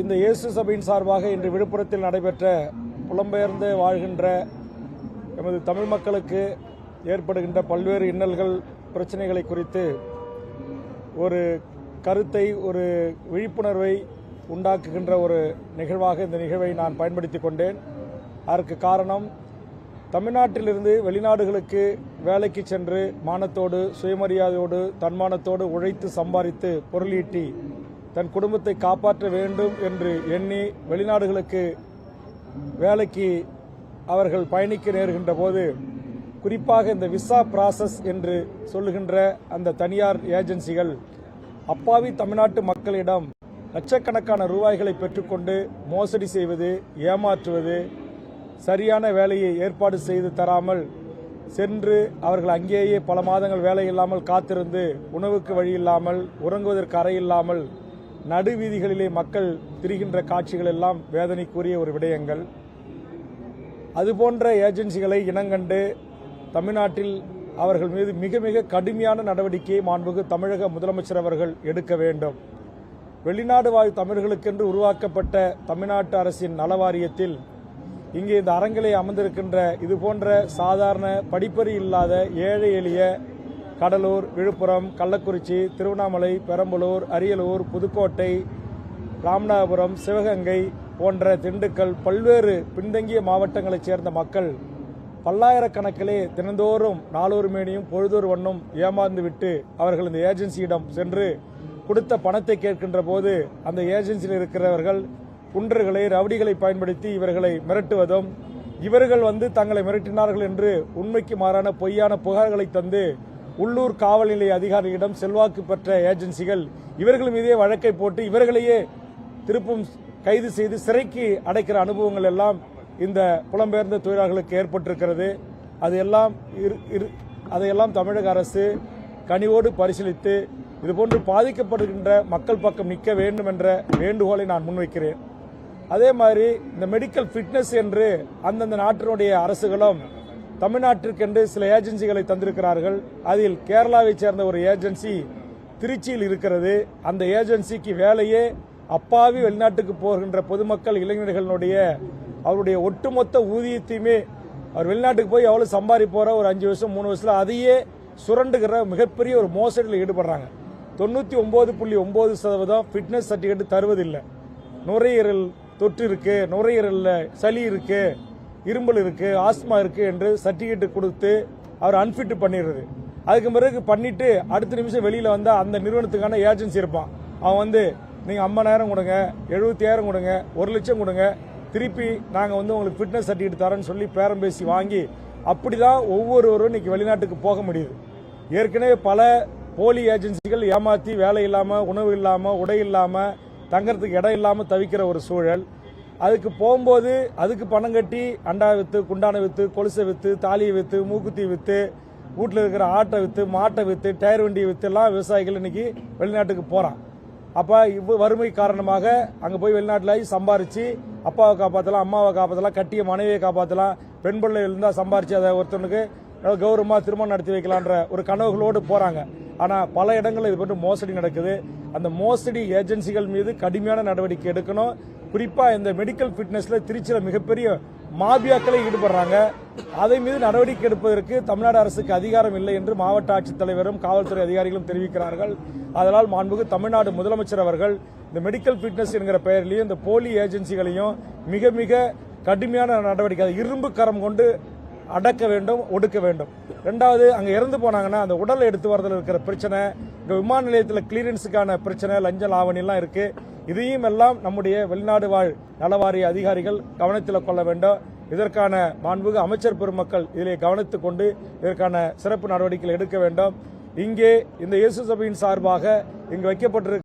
இந்த இயேசு சபையின் சார்பாக இன்று விழுப்புரத்தில் நடைபெற்ற புலம்பெயர்ந்து வாழ்கின்ற எமது தமிழ் மக்களுக்கு ஏற்படுகின்ற பல்வேறு இன்னல்கள் பிரச்சனைகளை குறித்து ஒரு கருத்தை ஒரு விழிப்புணர்வை உண்டாக்குகின்ற ஒரு நிகழ்வாக இந்த நிகழ்வை நான் பயன்படுத்தி கொண்டேன். அதற்கு காரணம் தமிழ்நாட்டிலிருந்து வெளிநாடுகளுக்கு வேலைக்கு சென்று மானத்தோடு சுயமரியாதையோடு தன்மானத்தோடு உழைத்து சம்பாதித்து பொருளீட்டி தன் குடும்பத்தை காப்பாற்ற வேண்டும் என்று எண்ணி வெளிநாடுகளுக்கு வேலைக்கு அவர்கள் பயணிக்க நேர்கின்ற போது குறிப்பாக இந்த விசா ப்ராசஸ் என்று சொல்லுகின்ற அந்த தனியார் ஏஜென்சிகள் அப்பாவி தமிழ்நாட்டு மக்களிடம் லட்சக்கணக்கான ரூபாய்களை பெற்றுக்கொண்டு மோசடி செய்வது ஏமாற்றுவது சரியான வேலையை ஏற்பாடு செய்து தராமல் சென்று அவர்கள் அங்கேயே பல மாதங்கள் வேலை இல்லாமல் காத்திருந்து உணவுக்கு வழி இல்லாமல் உறங்குவதற்கு அறை இல்லாமல் நடுவீதிகளிலே மக்கள் திரிகின்ற காட்சிகள் எல்லாம் வேதனைக்குரிய ஒரு விடயங்கள். அதுபோன்ற ஏஜென்சிகளை இனங்கண்டு தமிழ்நாட்டில் அவர்கள் மீது மிக மிக கடுமையான நடவடிக்கையை மாண்புகு தமிழக முதலமைச்சர் அவர்கள் எடுக்க வேண்டும். வெளிநாடு வாழ் தமிழர்களுக்கென்று உருவாக்கப்பட்ட தமிழ்நாட்டு அரசின் நலவாரியத்தில் இங்கே இந்த அரங்கிலே அமர்ந்திருக்கின்ற இது போன்ற சாதாரண படிப்பறி இல்லாத ஏழை எளிய கடலூர் விழுப்புரம் கள்ளக்குறிச்சி திருவண்ணாமலை பெரம்பலூர் அரியலூர் புதுக்கோட்டை ராமநாதபுரம் சிவகங்கை போன்ற திண்டுக்கல் பல்வேறு பின்தங்கிய மாவட்டங்களைச் சேர்ந்த மக்கள் பல்லாயிரக்கணக்கிலே தினந்தோறும் நாளொரு மேனியும் பொழுதொரு வண்ணம் ஏமாந்துவிட்டு அவர்கள் இந்த ஏஜென்சியிடம் சென்று கொடுத்த பணத்தை கேட்கின்ற போது அந்த ஏஜென்சியில் இருக்கிறவர்கள் குன்றர்களை ரவுடிகளை பயன்படுத்தி இவர்களை மிரட்டுவதும் இவர்கள் வந்து தங்களை மிரட்டினார்கள் என்று உண்மைக்கு மாறான பொய்யான புகார்களை தந்து உள்ளூர் காவல் நிலைய அதிகாரிகளிடம் செல்வாக்கு பெற்ற ஏஜென்சிகள் இவர்கள் மீதே வழக்கை போட்டு இவர்களையே திருப்பும் கைது செய்து சிறைக்கு அடைக்கிற அனுபவங்கள் எல்லாம் இந்த புலம்பெயர்ந்த தொழிலாளர்களுக்கு ஏற்பட்டிருக்கிறது. அது எல்லாம் இரு- இரு- அதையெல்லாம் தமிழக அரசு கனிவோடு பரிசீலித்து இதுபோன்று பாதிக்கப்படுகின்ற மக்கள் பக்கம் நிற்க வேண்டும் என்ற வேண்டுகோளை நான் முன்வைக்கிறேன். அதே மாதிரி இந்த மெடிக்கல் ஃபிட்னஸ் என்று அந்தந்த நாட்டினுடைய அரசுகளும் தமிழ்நாட்டிற்கென்று சில ஏஜென்சிகளை தந்திருக்கிறார்கள். அதில் கேரளாவைச் சேர்ந்த ஒரு ஏஜென்சி திருச்சியில் இருக்கிறது. அந்த ஏஜென்சிக்கு வேலையே அப்பாவி வெளிநாட்டுக்கு போகின்ற பொதுமக்கள் இளைஞர்களுடைய அவருடைய ஒட்டுமொத்த ஊதியத்தையுமே அவர் வெளிநாட்டுக்கு போய் எவ்வளோ சம்பாதிப்போற ஒரு அஞ்சு வருஷம் மூணு வருஷத்தில் அதையே சுரண்டுகிற மிகப்பெரிய ஒரு மோசடியில் ஈடுபடுறாங்க. தொண்ணூற்றி ஒம்பது புள்ளி ஒம்பது சதவீதம் ஃபிட்னஸ் சர்டிஃபிகேட் தருவதில்லை. நுரையீரல் தொற்று இருக்குது நுரையீரலில் சளி இருக்குது இரும்பல் இருக்கு ஆஸ்மா இருக்கு என்று சர்டிஃபிகேட் கொடுத்து அவர் அன்ஃபிட் பண்ணிடுறது. அதுக்கு பிறகு பண்ணிட்டு அடுத்த நிமிஷம் வெளியில வந்தா அந்த நிறுவனத்துக்கான ஏஜென்சி இருப்பான். அவன் வந்து நீங்க ஐம்பதாயிரம் கொடுங்க எழுபத்தாயிரம் கொடுங்க ஒரு லட்சம் கொடுங்க திருப்பி நாங்க வந்து உங்களுக்கு ஃபிட்னஸ் சர்டிஃபிகேட் தரேன்னு சொல்லி பேரம் பேசி வாங்கி அப்படிதான் ஒவ்வொருவரும் இன்னைக்கு வெளிநாட்டுக்கு போக முடியுது. ஏற்கனவே பல போலி ஏஜென்சிகள் ஏமாத்தி வேலை இல்லாம உணவு இல்லாம உடை இல்லாம தங்கறதுக்கு இடம் இல்லாம தவிக்கிற ஒரு சூழல். அதுக்கு போகும்போது அதுக்கு பணம் கட்டி அண்டா வித்து குண்டான வித்து கொலுசை வித்து தாலியை வித்து மூக்குத்தி வித்து வீட்டில் இருக்கிற ஆட்டை வித்து மாட்டை வித்து டயர் வண்டியை வித்து எல்லாம் விவசாயிகள் இன்னைக்கு வெளிநாட்டுக்கு போறான். அப்ப இவ்வ வறுமை காரணமாக அங்க போய் வெளிநாட்டில் சம்பாரிச்சு அப்பாவை காப்பாற்றலாம் அம்மாவை காப்பாற்றலாம் கட்டிய மனைவியை காப்பாற்றலாம் பெண் பிள்ளை இருந்தா சம்பாரிச்சு அதை ஒருத்தனுக்கு கௌரவமா திருமணம் நடத்தி வைக்கலான்ற ஒரு கனவுகளோடு போறாங்க. ஆனால் பல இடங்களில் இது போன்று மோசடி நடக்குது. அந்த மோசடி ஏஜென்சிகள் மீது கடுமையான நடவடிக்கை எடுக்கணும். குறிப்பாக இந்த மெடிக்கல் ஃபிட்னஸில் திருச்சியில் மிகப்பெரிய மாபியாக்களை ஈடுபடுறாங்க. அதை மீது நடவடிக்கை எடுப்பதற்கு தமிழ்நாடு அரசுக்கு அதிகாரம் இல்லை என்று மாவட்ட ஆட்சித்தலைவரும் காவல்துறை அதிகாரிகளும் தெரிவிக்கிறார்கள். அதனால் மாண்புகு தமிழ்நாடு முதலமைச்சர் அவர்கள் இந்த மெடிக்கல் ஃபிட்னஸ் என்கிற பெயரிலையும் இந்த போலி ஏஜென்சிகளையும் மிக மிக கடுமையான நடவடிக்கை அது இரும்பு கரம் கொண்டு அடக்க வேண்டும் ஒடுக்க வேண்டும். ரெண்டாவது அங்கே இறந்து போனாங்கன்னா அந்த உடலை எடுத்து வரதில் இருக்கிற பிரச்சனை இங்கே விமான நிலையத்தில் கிளியரன்ஸுக்கான பிரச்சனை லஞ்ச ஆவணிலாம் இருக்குது இதையும் எல்லாம் நம்முடைய வெளிநாடு வாழ் நலவாரிய அதிகாரிகள் கவனத்தில் கொள்ள வேண்டும். இதற்கான மாண்புக அமைச்சர் பெருமக்கள் இதிலே கவனித்துக் கொண்டு இதற்கான சிறப்பு நடவடிக்கைகள் எடுக்க வேண்டும். இங்கே இந்த இயேசு சபையின் சார்பாக இங்கு வைக்கப்பட்டிருக்கிற